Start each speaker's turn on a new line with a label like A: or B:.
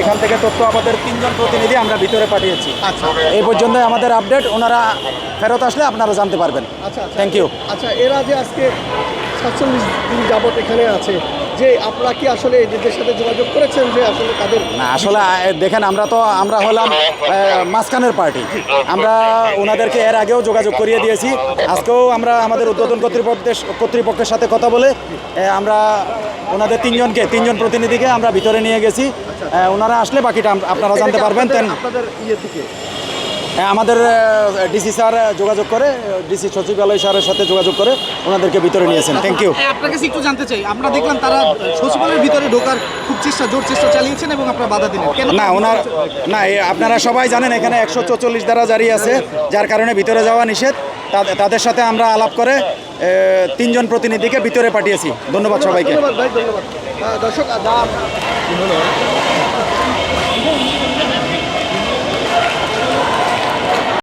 A: এখান থেকে তথ্য আমাদের তিনজন প্রতিনিধি আমরা ভিতরে পাঠিয়েছি।
B: আচ্ছা
A: এই পর্যন্তই আমাদের আপডেট ওনারা ফেরত আসলে আপনারা জানতে পারবেন।
B: আচ্ছা আচ্ছা।
A: থ্যাংক ইউ
B: আচ্ছা এরা যে আজকে সাতচল্লিশ দিন যাবত এখানে আছে যে আপনারা কি আসলে এদের সাথে যোগাযোগ করেছেন যে আসলে তাদের
A: না আসলে দেখেন আমরা তো আমরা হলাম মাঝখানের পার্টি। আমরা ওনাদেরকে এর আগেও যোগাযোগ করিয়ে দিয়েছি। আজকেও আমরা আমাদের উদ্বোধন কর্তৃপক্ষের কর্তৃপক্ষের সাথে কথা বলে আমরা ওনাদের তিনজনকে তিনজন প্রতিনিধিকে আমরা ভিতরে নিয়ে গেছি। ওনারা আসলে বাকিটা আপনারা জানতে পারবেন
B: আপনাদের-
A: তেন
B: আপনাদের ইয়ে থেকে
A: আমাদের ডিসি স্যার যোগাযোগ করে ডিসি সচিবালয় স্যারের সাথে যোগাযোগ করে ওনাদেরকে ভিতরে নিয়েছেন থ্যাংক ইউ
C: হ্যাঁ, আপনার কাছে একটু জানতে চাই আমরা দেখলাম তারা সচিবালয়ের ভিতরে ঢোকার খুব চেষ্টা জোর চেষ্টা চালিয়েছেন এবং আপনারা বাধা দিলেন।
A: না ওনার না আপনারা সবাই জানেন এখানে একশো চল্লিশ দ্বারা জারি আছে যার কারণে ভিতরে যাওয়া নিষেধ। তাদের সাথে আমরা আলাপ করে তিনজন প্রতিনিধিকে ভিতরে পাঠিয়েছি। ধন্যবাদ সবাইকে।
B: ধন্যবাদ দর্শক